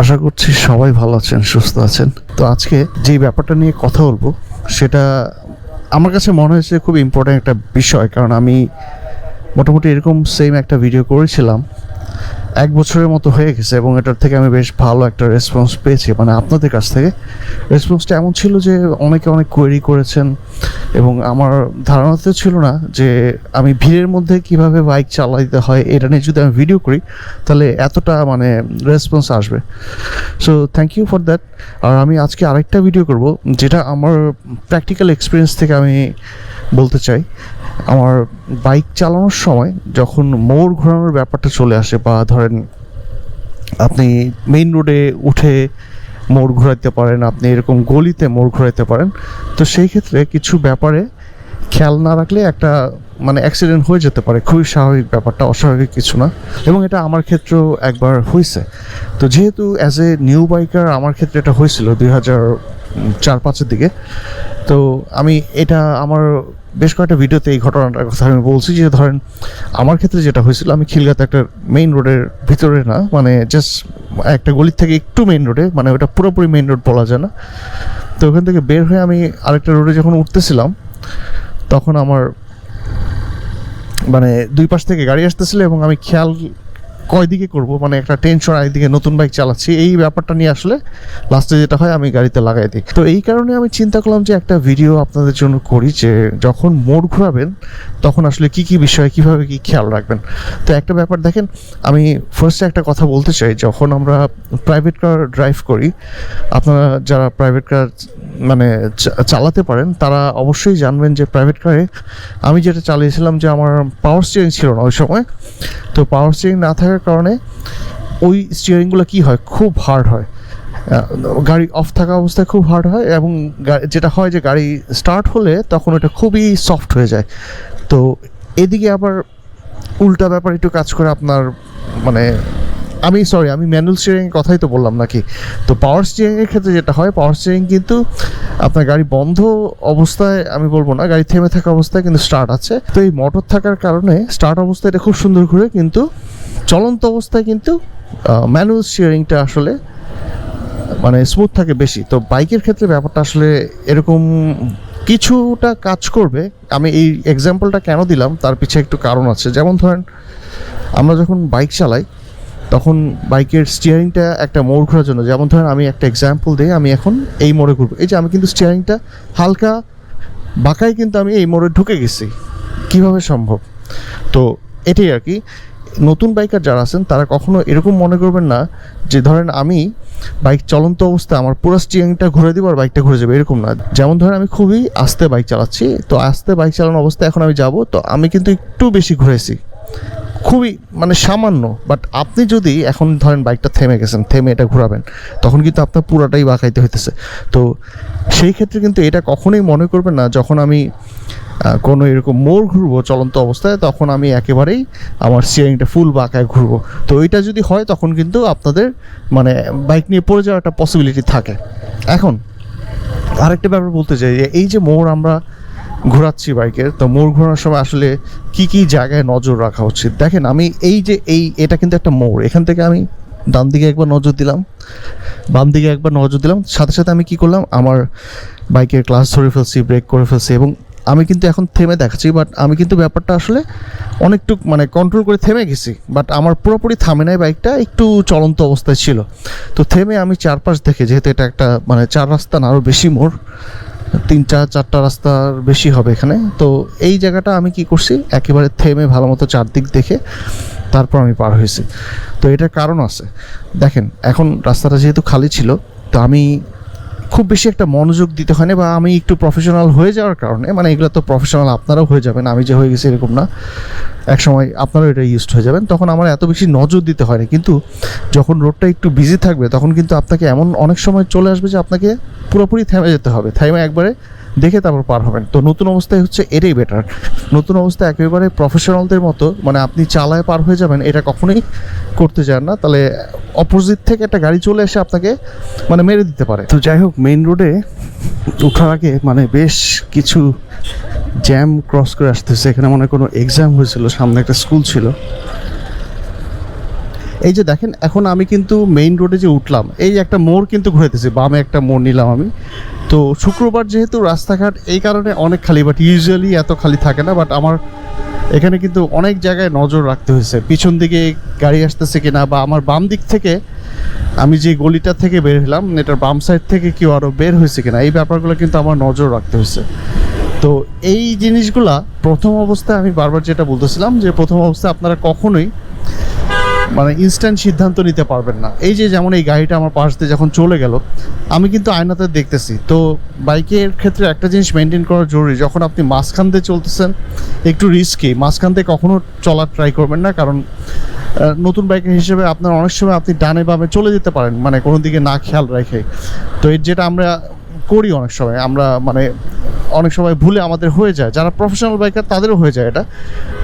আশা করছি সবাই ভালো আছেন, সুস্থ আছেন। তো আজকে যে ব্যাপারটা নিয়ে কথা বলব, সেটা আমার কাছে মনে হয়েছে খুব ইম্পর্ট্যান্ট একটা বিষয়, কারণ আমি মোটামুটি এরকম সেম একটা ভিডিও করেছিলাম। এক বছরের মতো হয়ে গেছে এবং এটার থেকে আমি বেশ ভালো একটা রেসপন্স পেয়েছি। মানে আপনাদের কাছ থেকে রেসপন্সটা এমন ছিল যে অনেকে অনেক কোয়েরি করেছেন এবং আমার ধারণাতেও ছিল না যে আমি ভিড়ের মধ্যে কীভাবে বাইক চালাইতে হয়, এটা নিয়ে যদি আমি ভিডিও করি, তাহলে এতটা মানে রেসপন্স আসবে। So thank you for that আর আমি আজকে আরেকটা ভিডিও করব, যেটা আমার প্র্যাকটিক্যাল এক্সপিরিয়েন্স থেকে আমি বলতে চাই। আমার বাইক চালানোর সময় যখন মোড় ঘোরানোর ব্যাপারটা চলে আসে বা ধরেন আপনি মেইন রোডে উঠে মোড় ঘোরাতে পারেন, আপনি এরকম গলিতে মোড় ঘোরাতে পারেন, তো সেই ক্ষেত্রে কিছু ব্যাপারে খেয়াল না রাখলে একটা মানে অ্যাক্সিডেন্ট হয়ে যেতে পারে। খুবই স্বাভাবিক ব্যাপারটা, অস্বাভাবিক কিছু না। এবং এটা আমার ক্ষেত্রেও একবার হয়েছে তো যেহেতু অ্যাজ এ নিউ বাইকার আমার ক্ষেত্রে এটা হয়েছিল দুই হাজার চার পাঁচের দিকে। তো আমি এটা আমার বেশ কয়েকটা ভিডিওতে এই ঘটনাটার কথা আমি বলছি যে ধরেন আমার ক্ষেত্রে যেটা হয়েছিল, আমি খিলগাতে একটা মেইন রোডের ভিতরে না মানে জাস্ট একটা গলির থেকে একটু মেইন রোডে মানে ওটা পুরোপুরি মেইন রোড বলা যায় না। তো ওখান থেকে বের হয়ে আমি আরেকটা রোডে যখন উঠতেছিলাম, তখন আমার মানে দুই পাশ থেকে গাড়ি আসতেছিল এবং আমি খেয়াল কয় দিকে করব? মানে একটা টেনশন একদিকে নতুন বাইক চালাচ্ছি, এই ব্যাপারটা নিয়ে আসলে লাস্টে যেটা হয় আমি গাড়িতে লাগাই দিই। তো এই কারণে আমি চিন্তা করলাম যে একটা ভিডিও আপনাদের জন্য করি যে যখন মোড় ঘোরাবেন, তখন আসলে কি কি বিষয়, কীভাবে কি খেয়াল রাখবেন? তো একটা ব্যাপার দেখেন, আমি ফার্স্টে একটা কথা বলতে চাই, যখন আমরা প্রাইভেট কার ড্রাইভ করি, আপনারা যারা প্রাইভেট কার মানে চালাতে পারেন, তারা অবশ্যই জানবেন যে প্রাইভেট কারে আমি যেটা চালিয়েছিলাম যে আমার পাওয়ার স্টিয়ারিং ছিল না ওই সময়। তো পাওয়ার স্টিয়ারিং না থাকার কারণে ওই স্টিয়ারিংগুলো কি হয়? খুব হার্ড হয়। গাড়ি অফ থাকা অবস্থায় খুব হার্ড হয় এবং যেটা হয় যে গাড়ি স্টার্ট হলে তখন ওটা খুবই সফট হয়ে যায়। তো এদিকে আবার উল্টা ব্যাপার একটু কাজ করে আপনার মানে আমি সরি আমি ম্যানুয়াল স্টিয়ারিং কথাই তো বললাম নাকি? তো পাওয়ার স্টিয়ারিংয়ের ক্ষেত্রে যেটা হয় পাওয়ার স্টিয়ারিং কিন্তু আপনার গাড়ি বন্ধ অবস্থায়, আমি বলব না, গাড়ি থেমে থাকা অবস্থায় কিন্তু স্টার্ট আছে। তো এই মোটর থাকার কারণে স্টার্ট অবস্থায় এটা খুব সুন্দর ঘুরে, কিন্তু চলন্ত অবস্থায় কিন্তু ম্যানুয়াল স্টিয়ারিংটা আসলে মানে স্মুথ থাকে বেশি। তো বাইকের ক্ষেত্রে ব্যাপারটা আসলে এরকম কিছুটা কাজ করবে। আমি এই এক্সাম্পলটা কেন দিলাম, তার পিছিয়ে একটু কারণ আছে। যেমন ধরেন, আমরা যখন বাইক চালাই তখন বাইকের স্টিয়ারিংটা একটা মোড় ঘোরার জন্য, যেমন ধরেন আমি একটা এক্সাম্পল দিই, আমি এখন এই মোড়ে ঘুরবো। এই যে আমি কিন্তু স্টিয়ারিংটা হালকা বাঁকায় কিন্তু আমি এই মোড়ে ঢুকে গেছি। কীভাবে সম্ভব? তো এটাই আর কি। নতুন বাইকার যারা আছেন, তারা কখনো এরকম মনে করবেন না যে ধরেন আমি বাইক চলন্ত অবস্থায় আমার পুরো স্টিয়ারিংটা ঘুরে দিব আর বাইকটা ঘুরে যাবে, এরকম না। যেমন ধরেন আমি খুবই আস্তে বাইক চালাচ্ছি, তো আস্তে বাইক চালানো অবস্থায় এখন আমি যাব, তো আমি কিন্তু একটু বেশি ঘুরেছি। খুবই মানে সামান্য বাট আপনি যদি এখন ধরেন বাইকটা থেমে গেছেন, থেমে এটা ঘোরাবেন, তখন কিন্তু আপনার পুরাটাই বাঁকাইতে হইতেছে। তো সেই ক্ষেত্রে কিন্তু এটা কখনোই মনে করবেন না, যখন আমি কোনো এরকম মোড় ঘুরবো, চলন্ত অবস্থায়, তখন আমি একেবারেই আমার স্টিয়ারিংটা ফুল বাঁকায় ঘুরবো। তো এটা যদি হয়, তখন কিন্তু আপনাদের মানে বাইক নিয়ে পড়ে যাওয়ার একটা পসিবিলিটি থাকে। এখন আরেকটা ব্যাপার বলতে চাই যে, এই যে মোড় আমরা ঘোরাচ্ছি বাইকের তো মোড় ঘোরানোর সময় আসলে কি কি জায়গায় নজর রাখা উচিত? দেখেন, আমি এই যে এই, এটা কিন্তু একটা মোড়। এখান থেকে আমি ডান দিকে একবার নজর দিলাম। বাম দিকে একবার নজর দিলাম। সাথে সাথে আমি কি করলাম? আমার বাইকের ক্লাস ধরে ফেলছি, ব্রেক করে ফেলছি এবং আমি কিন্তু এখন থেমে দেখাচ্ছি বাট আমি কিন্তু ব্যাপারটা আসলে অনেকটুক মানে কন্ট্রোল করে থেমে গেছি বাট আমার পুরোপুরি থামে নাই বাইকটা, একটু চলন্ত অবস্থায় ছিল। তো থেমে আমি চারপাশ দেখে, যেহেতু এটা একটা মানে চার রাস্তা না আরও বেশি মোড় তিন চার চারটা রাস্তার বেশি হবে এখানে। তো এই জায়গাটা আমি কি করছি? একেবারে থেমে ভালো মতো চারদিক দেখে তারপর আমি পার হয়েছি। তো এটার কারণ আছে। দেখেন, এখন রাস্তাটা যেহেতু খালি ছিল, তো আমি খুব বেশি একটা মনোযোগ দিতে হয় না বা আমি একটু প্রফেশনাল হয়ে যাওয়ার কারণে মানে এগুলো তো প্রফেশনাল আপনারাও হয়ে যাবেন, আমি যে হয়ে গেছি এরকম না। এক সময় আপনারাও এটা ইউজড হয়ে যাবেন, তখন আমার এত বেশি নজর দিতে হয় না। কিন্তু যখন রোডটা একটু বিজি থাকবে, তখন কিন্তু আপনাকে এমন অনেক সময় চলে আসবে যে আপনাকে পুরোপুরি থেমে যেতে হবে। থাইমে একবারে দেখে তারপর পার হবেন। তো নতুন অবস্থায় হচ্ছে এটাই বেটার নতুন অবস্থায় একেবারে প্রফেশনালদের মতো মানে আপনি চালায় পার হয়ে যাবেন এটা কখনোই করতে চান না। তাহলে অপোজিট থেকে একটা গাড়ি চলে এসে আপনাকে মানে মেরে দিতে পারে। তো যাই হোক মেইন রোডে ওঠার আগে মানে বেশ কিছু জ্যাম ক্রস করে আসতেছে। এখানে মনে হয় কোনো এক্সাম হয়েছিল সামনে একটা স্কুল ছিল। এই যে দেখেন এখন আমি কিন্তু মেইন রোডে যে উঠলাম এই যে একটা মোড় কিন্তু ঘুরেতেছি বামে একটা মোড় নিলাম আমি। তো শুক্রবার যেহেতু রাস্তাঘাট, এই কারণে অনেক খালি বাট ইউজুয়ালি এত খালি থাকে না বাট আমার এখানে কিন্তু অনেক জায়গায় নজর রাখতে হয়েছে। পিছন দিকে গাড়ি আসতেছে কিনা বা আমার বাম দিক থেকে আমি যে গলিটা থেকে বের হলাম, এটার বাম সাইড থেকে কেউ আরও বের হয়েছে কিনা, এই ব্যাপারগুলো কিন্তু আমার নজর রাখতে হয়েছে। তো এই জিনিসগুলা প্রথম অবস্থায় আমি বারবার যেটা বলতেছিলাম যে প্রথম অবস্থায় আপনারা কখনোই মানে ইনস্ট্যান্ট সিদ্ধান্ত নিতে পারবেন না। এই যে যেমন এই গাড়িটা আমার পাশ দিয়ে যখন চলে গেল, আমি কিন্তু আয়নাতে দেখতেছি। তো বাইকের ক্ষেত্রে একটা জিনিস মেনটেন করা জরুরি, যখন আপনি মাঝখান দিয়ে চলতেছেন, একটু রিস্কি মাঝখান দিয়ে কখনো চলার ট্রাই করবেন না, কারণ নতুন বাইকের হিসেবে আপনার অনেক সময় আপনি ডানে বামে চলে যেতে পারেন মানে কোনো দিকে না খেয়াল রেখে। তো এর যেটা আমরা করি অনেক সময়। আমরা মানে অনেক সময় ভুলে আমাদের হয়ে যায়। যারা প্রফেশনাল বাইকার তাদেরও হয়ে যায় এটা।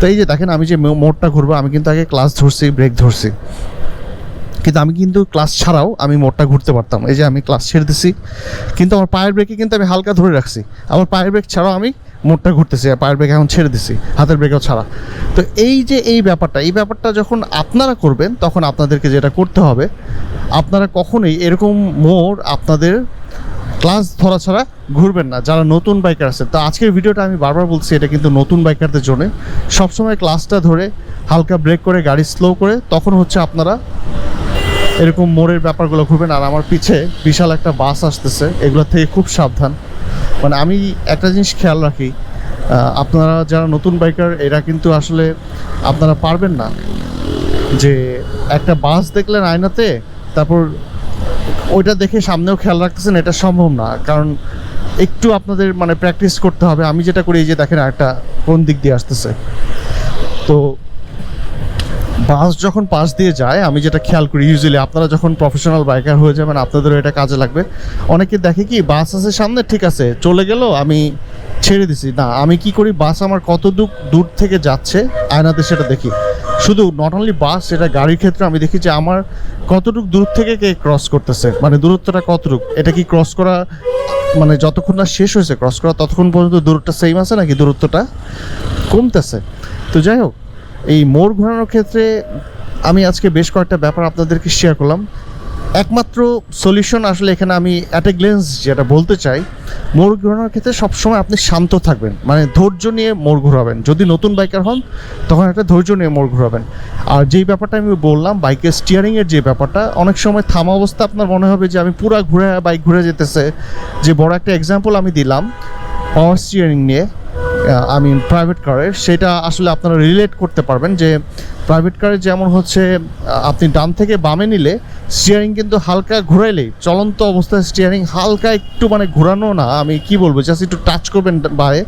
তো এই যে দেখেন, আমি যে মোড়টা ঘুরবো, আমি কিন্তু আগে ক্লাস ধরছি ব্রেক ধরছি। কিন্তু আমি কিন্তু ক্লাস ছাড়াও আমি মোড়টা ঘুরতে পারতাম। এই যে আমি ক্লাস ছেড়ে দিছি। কিন্তু আমার পায়ের ব্রেকে কিন্তু আমি হালকা ধরে রাখছি। আমার পায়ের ব্রেক ছাড়াও আমি মোড়টা ঘুরতেছি আর পায়ের ব্রেক এখন ছেড়ে দিছি। হাতের ব্রেকও ছাড়া। তো এই যে এই ব্যাপারটা এই ব্যাপারটা যখন আপনারা করবেন, তখন আপনাদেরকে যেটা করতে হবে, আপনারা কখনোই এরকম মোড় আপনাদের ক্লাস ধরা ছাড়া ঘুরবেন না, যারা নতুন বাইকার আছে তো আজকের ভিডিওটা আমি বারবার বলছি, এটা কিন্তু নতুন বাইকারদের জন্য। সবসময় ক্লাসটা ধরে হালকা ব্রেক করে, গাড়ি স্লো করে, তখন হচ্ছে আপনারা এরকম মোড়ের ব্যাপারগুলো ঘুরবেন। আর আমার পিছে বিশাল একটা বাস আসতেছে, এগুলো থেকে খুব সাবধান। মানে আমি একটা জিনিস খেয়াল রাখি আপনারা যারা নতুন বাইকার এরা কিন্তু আসলে আপনারা পারবেন না। যে একটা বাস দেখলেন আয়নাতে, তারপর ওইটা দেখে সামনেও খেয়াল রাখতেছেন, এটা সম্ভব না। কারণ একটু আপনাদের মানে প্র্যাকটিস করতে হবে। আমি যেটা করি, এই যে দেখেন একটা কোন দিক দিয়ে আসতেছে। তো বাস যখন পাশ দিয়ে যায়, আমি যেটা খেয়াল করি ইউজুয়ালি আপনারা যখন প্রফেশনাল বাইকার হয়ে যাবেন, আপনাদেরও এটা কাজে লাগবে। অনেকে দেখে কি, বাস আছে সামনে, ঠিক আছে, চলে গেল, আমি ছেড়ে দিছি। না, আমি কি করি, বাস আমার কত দূর দূর থেকে যাচ্ছে, আয়নাতে সেটা দেখি। শুধু নট অনলি বাস এটা গাড়ির ক্ষেত্রে আমি দেখি যে আমার কতটুকু দূর থেকে কে ক্রস করতেছে? মানে দূরত্বটা কতটুকু? এটা কি ক্রস করা মানে যতক্ষণ না শেষ হয়েছে ক্রস করা, ততক্ষণ পর্যন্ত দূরত্বটা সেম আছে নাকি দূরত্বটা কমতেছে? তো যাই হোক, এই মোড় ঘোরানোর ক্ষেত্রে আমি আজকে বেশ কয়েকটা ব্যাপার আপনাদেরকে শেয়ার করলাম। একমাত্র সলিউশন আসলে এখানে আমি অ্যাট গ্লেন্স যেটা বলতে চাই মোড় ঘোরানোর ক্ষেত্রে সবসময় আপনি শান্ত থাকবেন। মানে ধৈর্য নিয়ে মোড় ঘোরাবেন। যদি নতুন বাইকার হন, তখন একটা ধৈর্য নিয়ে মোড় ঘোরাবেন। আর যেই ব্যাপারটা আমি বললাম বাইকের স্টিয়ারিংয়ের যে ব্যাপারটা, অনেক সময় থামা অবস্থা আপনার মনে হবে যে, আমি পুরা ঘুরে বাইক ঘুরে যেতেছে। যে বড় একটা এক্সাম্পল আমি দিলাম পাওয়ার স্টিয়ারিং নিয়ে। আমি প্রাইভেট কারের সেটা আসলে আপনারা রিলেট করতে পারবেন যে প্রাইভেট কারে যেমন হচ্ছে আপনি ডান থেকে বামে নিলে স্টিয়ারিং কিন্তু হালকা ঘুরাইলেই, চলন্ত অবস্থায় স্টিয়ারিং হালকা একটু মানে ঘোরানো না, আমি কি বলব জাস্ট একটু টাচ করবেন বায়ে,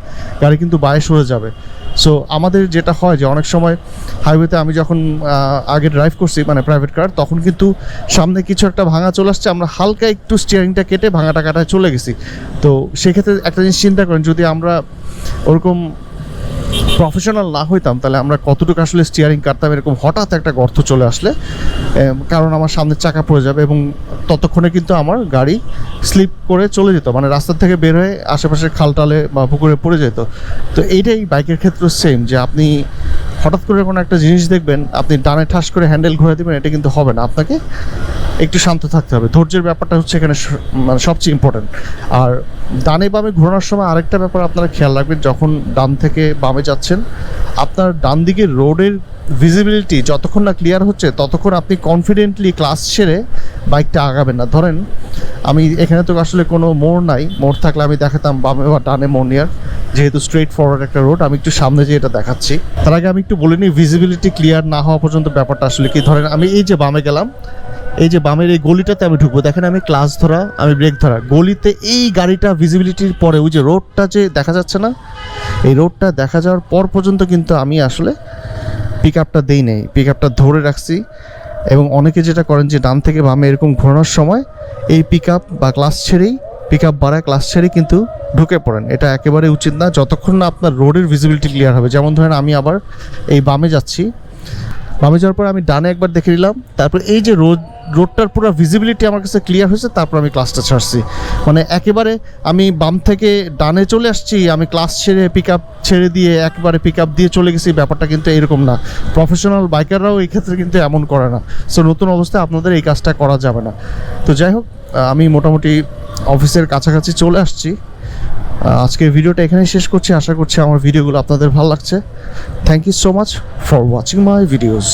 গাড়ি কিন্তু বায়ে সরে যাবে। সো আমাদের যেটা হয় যে অনেক সময় হাইওয়েতে আমি যখন আগে ড্রাইভ করছি মানে প্রাইভেট কার তখন কিন্তু সামনে কিছু একটা ভাঙা চলে আসছে, আমরা হালকা একটু স্টিয়ারিংটা কেটে ভাঙাটা কাটায় চলে গেছি। তো সেক্ষেত্রে একটা জিনিস চিন্তা করেন, যদি আমরা ওরকম প্রফেশনাল না হইতাম, তাহলে আমরা কতটুকু আসলে স্টিয়ারিং কাটতাম এরকম হঠাৎ একটা গর্ত চলে আসলে কারণ আমার সামনের চাকা পড়ে যাবে এবং ততক্ষণে কিন্তু আমার গাড়ি স্লিপ করে চলে যেত মানে রাস্তা থেকে বের হয়ে আশেপাশের খালটালে বা পুকুরে পড়ে যেত। তো এইটাই বাইকের ক্ষেত্রে সেম যে আপনি হঠাৎ করে কোনো একটা জিনিস দেখবেন, আপনি ডানে ঠাস করে হ্যান্ডেল ঘুরে দেবেন, এটা কিন্তু হবে না। আপনাকে একটু শান্ত থাকতে হবে। ধৈর্যের ব্যাপারটা হচ্ছে এখানে মানে সবচেয়ে ইম্পর্টেন্ট আর ডানে বামে ঘোরানোর সময় আরেকটা ব্যাপার আপনারা খেয়াল রাখবেন, যখন ডান থেকে বামে যাচ্ছেন, আপনার ডান দিকে রোডের ভিজিবিলিটি যতক্ষণ না ক্লিয়ার হচ্ছে, ততক্ষণ আপনি কনফিডেন্টলি ক্লাস ছেড়ে বাইকটা আগাবেন না। ধরেন, আমি এখানে তো আসলে কোনো মোড় নাই, মোড় থাকলে আমি দেখাতাম বামে বা ডানে মোড় নেওয়ার যেহেতু স্ট্রেট ফরওয়ার্ড একটা রোড আমি একটু সামনে যেয়ে এটা দেখাচ্ছি। তার আগে আমি একটু বলে নিই ভিজিবিলিটি ক্লিয়ার না হওয়া পর্যন্ত ব্যাপারটা আসলে কি? ধরেন, আমি এই যে বামে গেলাম এই যে বামের এই গলিটাতে আমি ঢুকবো, দেখেন আমি ক্লাস ধরা, আমি ব্রেক ধরা। গলিতে এই গাড়িটা ভিজিবিলিটির পরে, ওই যে রোডটা যে দেখা যাচ্ছে না, এই রোডটা দেখা যাওয়ার পর পর্যন্ত কিন্তু আমি আসলে পিক আপটা দেই নেই পিক আপটা ধরে রাখছি। এবং অনেকে যেটা করেন যে ডান থেকে বামে এরকম ঘোরানোর সময় এই পিক আপ বা ক্লাস ছেড়েই পিক আপ বাড়ায় ক্লাস ছেড়েই কিন্তু ঢুকে পড়েন। এটা একেবারে উচিত না, যতক্ষণ না আপনার রোডের ভিজিবিলিটি ক্লিয়ার হবে। যেমন ধরেন আমি আবার এই বামে যাচ্ছি বামে যাওয়ার পর আমি ডানে একবার দেখে নিলাম। তারপর এই যে রোড রোডটার পুরো ভিজিবিলিটি আমার কাছে ক্লিয়ার হয়েছে, তারপর আমি ক্লাসটা ছাড়ছি। মানে একেবারে আমি বাম থেকে ডানে চলে আসছি, আমি ক্লাস ছেড়ে পিক আপ ছেড়ে দিয়ে একবারে পিক আপ দিয়ে চলে গেছি, ব্যাপারটা কিন্তু এরকম না। প্রফেশনাল বাইকাররাও এই ক্ষেত্রে কিন্তু এমন করে না। সো নতুন অবস্থায় আপনাদের এই কাজটা করা যাবে না। তো যাই হোক আমি মোটামুটি অফিসের কাছাকাছি চলে আসছি। আজকের ভিডিওটা এখানেই শেষ করছি। আশা করছি আমার ভিডিওগুলো আপনাদের ভালো লাগছে। Thank you so much for watching my videos